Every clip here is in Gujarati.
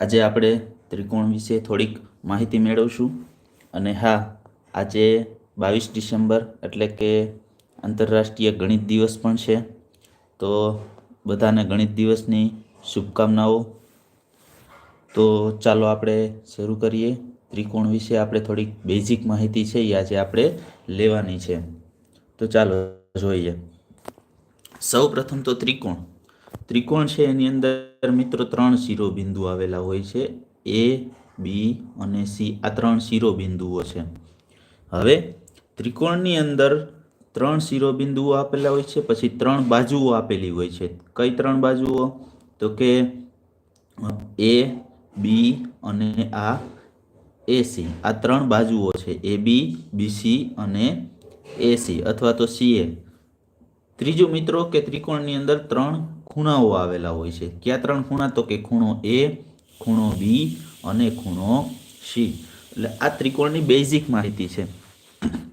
આજે આપણે ત્રિકોણ વિશે થોડીક માહિતી મેળવશું. અને હા, આજે બાવીસ ડિસેમ્બર એટલે કે આંતરરાષ્ટ્રીય ગણિત દિવસ પણ છે. તો બધાને ગણિત દિવસની શુભકામનાઓ. તો ચાલો આપણે શરૂ કરીએ. ત્રિકોણ વિશે આપણે થોડીક બેઝિક માહિતી છે એ આજે આપણે લેવાની છે. તો ચાલો જોઈએ. સૌ પ્રથમ તો ત્રિકોણ. ત્રિકોણ છે એની અંદર મિત્રો ત્રણ શિરોબિંદુ આવેલા હોય છે. એ, બી અને સી. આ ત્રણ શિરોબિંદુઓ છે. હવે ત્રિકોણની અંદર ત્રણ શિરોબિંદુઓ આપેલા હોય છે, પછી ત્રણ બાજુઓ આપેલી હોય છે. કઈ ત્રણ બાજુઓ? તો કે એ, બી અને આ એસી આ ત્રણ બાજુઓ છે. એ, બી બીસી અને એસી અથવા તો સીએ ત્રીજું મિત્રો કે ત્રિકોણની અંદર ત્રણ ખૂણાઓ આવેલા હોય છે. કયા ત્રણ ખૂણા? તો કે ખૂણો એ, ખૂણો બી અને ખૂણો સી. એટલે આ ત્રિકોણની બેઝિક માહિતી છે.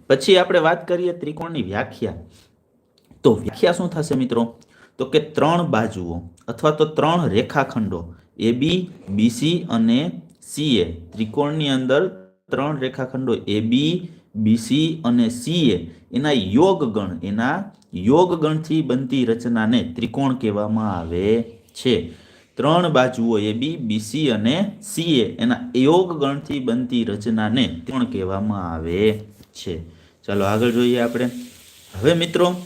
પછી આપણે વાત કરીએ ત્રિકોણની વ્યાખ્યા. તો વ્યાખ્યા શું થશે મિત્રો? તો કે ત્રણ બાજુઓ અથવા તો ત્રણ રેખાખંડો, એ બી બીસી અને સીએ ત્રિકોણની અંદર ત્રણ રેખાખંડો, એ બી બીસી અને સીએ એના યોગ ગણ એના યોગ ગણથી બનતી રચનાને ત્રિકોણ કહેવામાં આવે છે. ત્રણ બાજુઓ એ બી બીસી અને સીએ એના યોગ ગણથી બનતી રચનાને ત્રિકોણ કહેવામાં આવે છે. ચાલો આગળ જોઈએ આપણે. હવે મિત્રો,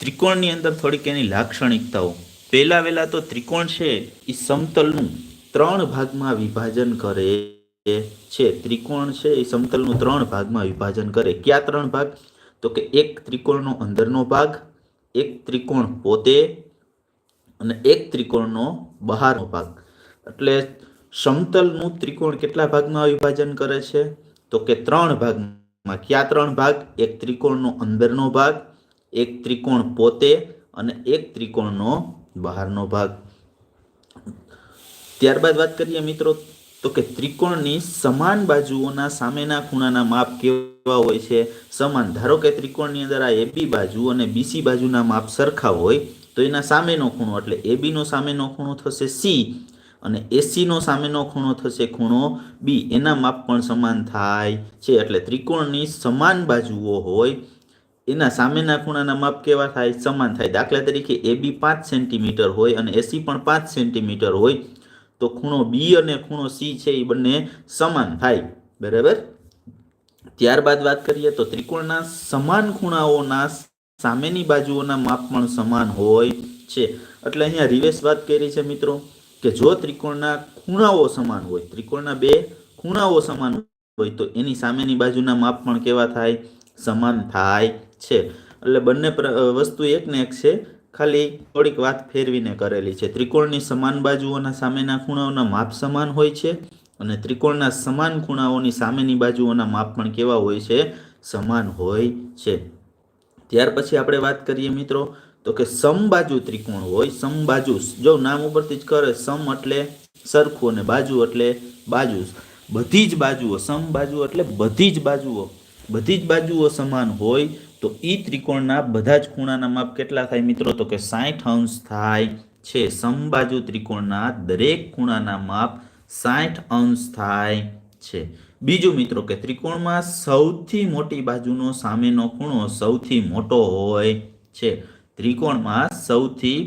ત્રિકોણની અંદર થોડીક એની લાક્ષણિકતાઓ. પહેલા વહેલા તો ત્રિકોણ છે એ સમતલનું ત્રણ ભાગમાં વિભાજન કરે છે. ત્રિકોણ છે એ સમતલનું ત્રણ ભાગમાં વિભાજન કરે. કયા ત્રણ ભાગ? તો કે એક ત્રિકોણનો અંદરનો ભાગ, એક ત્રિકોણ પોતે અને એક ત્રિકોણનો બહારનો ભાગ. એટલે સમતલનું ત્રિકોણ કેટલા ભાગમાં વિભાજન કરે છે? તો કે ત્રણ ભાગમાં. કયા ત્રણ ભાગ? એક ત્રિકોણનો અંદરનો ભાગ, એક ત્રિકોણ પોતે અને એક ત્રિકોણનો બહારનો ભાગ. ત્યારબાદ વાત કરીએ મિત્રો તો કે ત્રિકોણની સમાન બાજુઓના સામેના ખૂણાના માપ કેવા હોય છે? સમાન. ધારો કે ત્રિકોણની અંદર આ એબી બાજુ અને બીસી બાજુના માપ સરખા હોય, તો એના સામેનો ખૂણો એટલે એબીનો સામેનો ખૂણો થશે સી અને એસીનો સામેનો ખૂણો થશે ખૂણો બી એના માપ પણ સમાન થાય છે. એટલે ત્રિકોણની સમાન બાજુઓ હોય, એના સામેના ખૂણાના માપ કેવા થાય? સમાન થાય. દાખલા તરીકે એબી પાંચ સેન્ટીમીટર હોય અને એસી પણ પાંચ સેન્ટીમીટર હોય તો ખૂણો બી અને ખૂણો સી છે એ બંને સમાન થાય. બરાબર? ત્યારબાદ વાત કરીએ તો ત્રિકોણના સમાન ખૂણાઓના સામેની બાજુઓના માપ પણ સમાન હોય છે. એટલે અહીંયા રિવેસ વાત કરી છે મિત્રો કે જો ત્રિકોણના ખૂણાઓ સમાન હોય, ત્રિકોણના બે ખૂણાઓ સમાન હોય, તો એની સામેની બાજુના માપ પણ કેવા થાય? સમાન થાય છે. એટલે બંને વસ્તુ એક ને એક છે. ખાલી થોડીક વાત ફેરવીને કરેલી છે. ત્રિકોણની સમાન બાજુઓના સામેના ખૂણાઓના માપ સમાન હોય છે અને ત્રિકોણના સમાન ખૂણાઓની સામેની બાજુઓના માપ પણ કેવા હોય છે? સમાન હોય છે. ત્યાર પછી આપણે વાત કરીએ મિત્રો, તો કે સમબાજુ ત્રિકોણ હોય, સમબાજુ જો નામ ઉપરથી જ કરે, સમ એટલે સરખું અને બાજુ એટલે બાજુ બધી જ બાજુઓ, સમબાજુ એટલે બધી જ બાજુઓ, બધી જ બાજુઓ સમાન હોય તો ઈ ત્રિકોણના બધા જ ખૂણાના માપ કેટલા થાય મિત્રો? તો કે સાઠ અંશ થાય છે. સમબાજુ ત્રિકોણના દરેક ખૂણાના માપ સાઠ અંશ થાય છે. બીજું મિત્રો કે ત્રિકોણમાં સૌથી મોટી બાજુનો સામેનો ખૂણો સૌથી મોટો હોય છે. ત્રિકોણમાં સૌથી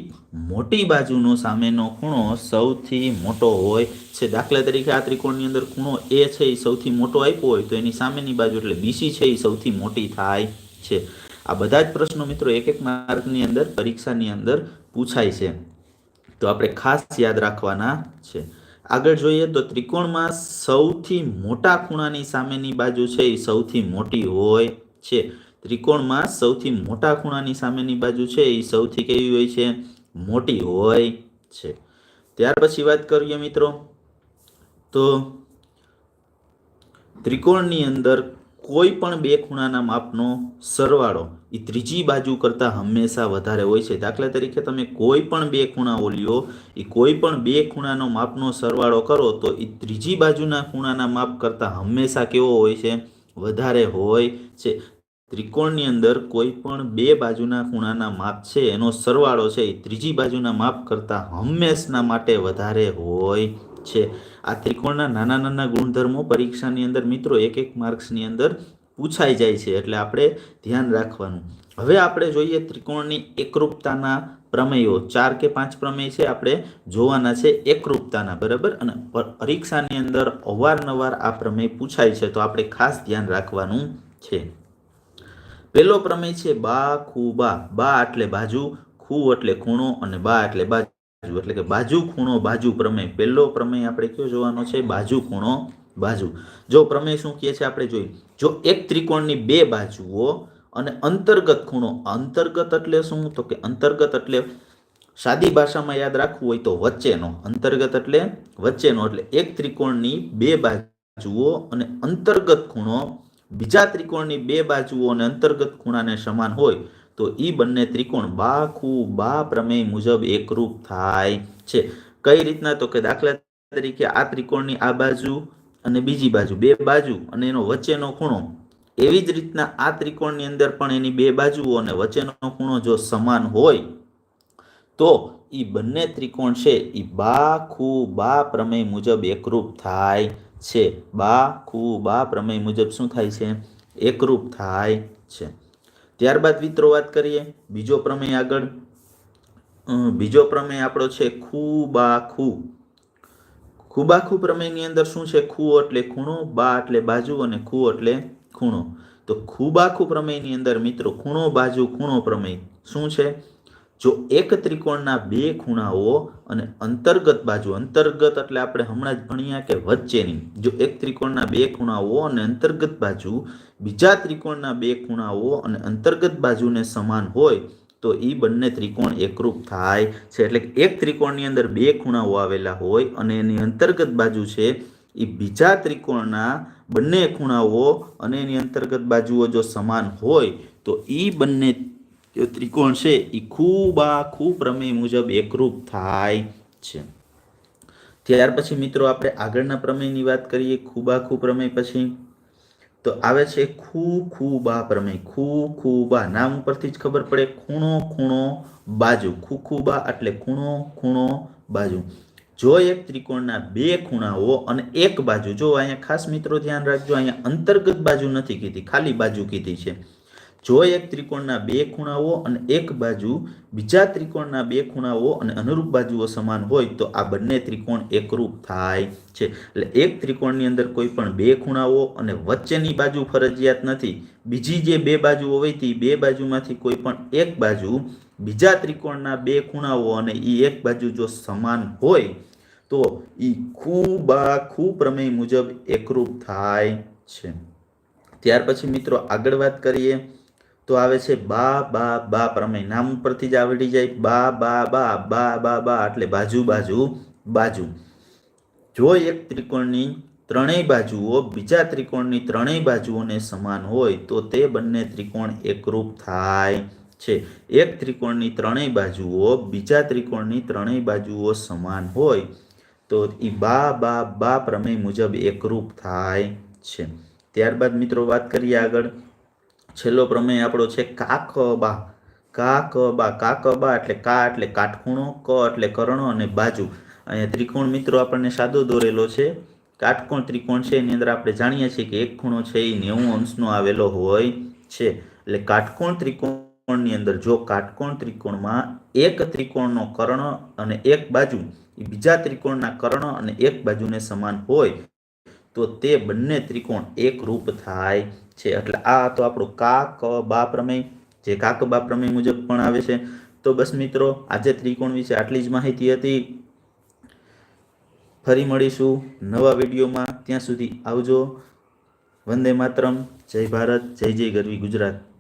મોટી બાજુનો સામેનો ખૂણો સૌથી મોટો હોય છે. દાખલા તરીકે આ ત્રિકોણની અંદર ખૂણો એ છે એ સૌથી મોટો આપ્યો હોય તો એની સામેની બાજુ એટલે બીસી છે એ સૌથી મોટી થાય છે. આ બધા જ પ્રશ્નો મિત્રો એક એક માર્કની અંદર, પરીક્ષાની અંદર પૂછાય છે. તો આપણે ખાસ યાદ રાખવાના છે. આગળ જોઈએ તો ત્રિકોણમાં સૌથી મોટા ખૂણાની સામેની બાજુ છે એ સૌથી મોટી હોય છે. ત્રિકોણમાં સૌથી મોટા ખૂણાની સામેની બાજુ છે એ સૌથી કેવી હોય છે? મોટી હોય છે. ત્યાર પછી વાત કરીએ મિત્રો તો ત્રિકોણની અંદર કોઈ પણ બે ખૂણાના માપનો સરવાળો એ ત્રીજી બાજુ કરતાં હંમેશા વધારે હોય છે. દાખલા તરીકે તમે કોઈ પણ બે ખૂણાઓ લ્યો એ કોઈ પણ બે ખૂણાનો માપનો સરવાળો કરો, તો એ ત્રીજી બાજુના ખૂણાના માપ કરતાં હંમેશા કેવો હોય છે? વધારે હોય છે. ત્રિકોણની અંદર કોઈ પણ બે બાજુના ખૂણાના માપ છે, એનો સરવાળો છે એ ત્રીજી બાજુના માપ કરતાં હંમેશના માટે વધારે હોય છે. આ ત્રિકોણના નાના નાના ગુણધર્મો પરીક્ષાની અંદર મિત્રો એક એક માર્ક્સની અંદર પૂછાઈ જાય છે એટલે આપણે ધ્યાન રાખવાનું. હવે આપણે જોઈએ ત્રિકોણની એકરૂપતાના પ્રમેયો. ચાર કે પાંચ પ્રમેય છે આપણે જોવાના છે એકરૂપતાના, બરાબર? અને પરીક્ષાની અંદર અવારનવાર આ પ્રમેય પૂછાય છે તો આપણે ખાસ ધ્યાન રાખવાનું છે. પહેલો પ્રમેય છે બા, ખૂ, બા. બા એટલે બાજુ, ખૂ એટલે ખૂણો અને બા એટલે બાજુ. એટલે કે બાજુ ખૂણો બાજુ પ્રમેય. પહેલો પ્રમેય આપણે કયો જોવાનો છે? બાજુ ખૂણો બાજુ. જો પ્રમેય શું કહે છે આપણે જોઈએ જો એક ત્રિકોણની બે બાજુઓ અને અંતર્ગત ખૂણો, અંતર્ગત એટલે શું? તો કે અંતર્ગત એટલે સાદી ભાષામાં યાદ રાખવું હોય તો વચ્ચેનો, અંતર્ગત એટલે વચ્ચેનો. એટલે એક ત્રિકોણની બે બાજુઓ અને અંતર્ગત ખૂણો, બીજા ત્રિકોણની બે બાજુઓ અને અંતર્ગત ખૂણાને સમાન હોય. તો એ બંને ત્રિકોણ બા ખૂ બા પ્રમેય મુજબ એકરૂપ થાય છે. કઈ રીતના? તો કે દાખલા તરીકે આ ત્રિકોણની આ બાજુ અને બીજી બાજુ, બે બાજુ અને એનો વચ્ચેનો ખૂણો. એવી જ રીતના આ ત્રિકોણની અંદર પણ એની બે બાજુઓ અને વચ્ચેનો ખૂણો જો સમાન હોય, તો એ બંને ત્રિકોણ છે એ બા ખૂ બા પ્રમેય મુજબ એકરૂપ થાય છે. બા ખૂ બા પ્રમેય મુજબ શું થાય છે? એકરૂપ થાય છે. ત્યારબાદ મિત્રો વાત કરીએ બીજો પ્રમેય આગળ. બીજો પ્રમેય આપણો છે ખૂ બા ખૂ ખૂબાખૂ પ્રમેયની અંદર શું છે? ખૂ એટલે ખૂણો, બા એટલે બાજુ અને ખૂ એટલે ખૂણો. તો ખૂબાખૂ પ્રમેયની અંદર મિત્રો ખૂણો, બાજુ, ખૂણો પ્રમેય શું છે? જો એક ત્રિકોણના બે ખૂણાઓ અને અંતર્ગત બાજુ, અંતર્ગત એટલે આપણે હમણાં જ ભણ્યા કે વચ્ચેની, જો એક ત્રિકોણના બે ખૂણાઓ અને અંતર્ગત બાજુ, બીજા ત્રિકોણના બે ખૂણાઓ અને અંતર્ગત બાજુને સમાન હોય, તો એ બંને ત્રિકોણ એકરૂપ થાય છે. એટલે એક ત્રિકોણની અંદર બે ખૂણાઓ આવેલા હોય અને એની અંતર્ગત બાજુ છે એ બીજા ત્રિકોણના બંને ખૂણાઓ અને એની અંતર્ગત બાજુઓ જો સમાન હોય, તો એ બંને જે ત્રિકોણ છે એ ખૂબ આ ખૂબ પ્રમેય મુજબ એકરૂપ થાય છે. ત્યાર પછી મિત્રો આપણે આગળના પ્રમેયની વાત કરીએ ખૂબાખૂ પ્રમેય પછી? તો આવે છે ખૂ ખૂબા પ્રમેય ખૂ ખૂબા નામ ઉપરથી જ ખબર પડે, ખૂણો ખૂણો બાજુ. ખૂ ખૂબા એટલે ખૂણો ખૂણો બાજુ. જો એક ત્રિકોણના બે ખૂણાઓ અને એક બાજુ, જો અહીંયા ખાસ મિત્રો ધ્યાન રાખજો, અહીંયા અંતર્ગત બાજુ નથી કીધી, ખાલી બાજુ કીધી છે. જો એક ત્રિકોણના બે ખૂણાઓ અને એક બાજુ બીજા ત્રિકોણના બે ખૂણાઓ અને અનુરૂપ બાજુઓ સમાન હોય, તો આ બંને ત્રિકોણ એકરૂપ થાય છે. એટલે એક ત્રિકોણની અંદર કોઈ પણ બે ખૂણાઓ અને વચ્ચેની બાજુ ફરજિયાત નથી. બીજી જે બે બાજુઓ હોય, તે બે બાજુમાંથી કોઈ પણ એક બાજુ બીજા ત્રિકોણના બે ખૂણાઓ અને એ એક બાજુ જો સમાન હોય, તો એ ખૂબ ખૂબ પ્રમેય મુજબ એકરૂપ થાય છે. ત્યાર પછી મિત્રો આગળ વાત કરીએ. તો આવે છે બા બા બા પ્રમેય. નામ ઉપરથી જ આવડી જાય બા બા બા બા બા બા એટલે બાજુ બાજુ બાજુ. જો એક ત્રિકોણની ત્રણેય બાજુઓ બીજા ત્રિકોણની ત્રણેય બાજુઓને સમાન હોય, તો તે બંને ત્રિકોણ એકરૂપ થાય છે. એક ત્રિકોણની ત્રણેય બાજુઓ બીજા ત્રિકોણની ત્રણેય બાજુઓ સમાન હોય, તો એ બા બા બા પ્રમેય મુજબ એકરૂપ થાય છે. ત્યારબાદ મિત્રો વાત કરીએ આગળ. છેલ્લો પ્રમેય આપણો છે કાકબા. કાકબા કાકબા એટલે કા એટલે કાટખૂણો, ક એટલે કર્ણ અને બાજુ. અહીંયા ત્રિકોણ મિત્રો આપણને સાદો દોરેલો છે. કાટકોણ ત્રિકોણ છે, એની અંદર આપણે જાણીએ છીએ કે એક ખૂણો છે એ નેવું અંશનો આવેલો હોય છે. એટલે કાટકોણ ત્રિકોણની અંદર જો કાટકોણ ત્રિકોણમાં એક ત્રિકોણનો કર્ણ અને એક બાજુ એ બીજા ત્રિકોણના કર્ણ અને એક બાજુને સમાન હોય તો તે બંને ત્રિકોણ એકરૂપ થાય છે. એટલે આ તો આપણું કા ક બા પ્રમેય, જે કાક, બા પ્રમેય મુજબ પણ આવે છે. તો બસ મિત્રો, આજે ત્રિકોણ વિશે આટલી જ માહિતી હતી. ફરી મળીશું નવા વિડીયોમાં. ત્યાં સુધી આવજો. વંદે માતરમ. જય ભારત. જય જય ગરવી ગુજરાત.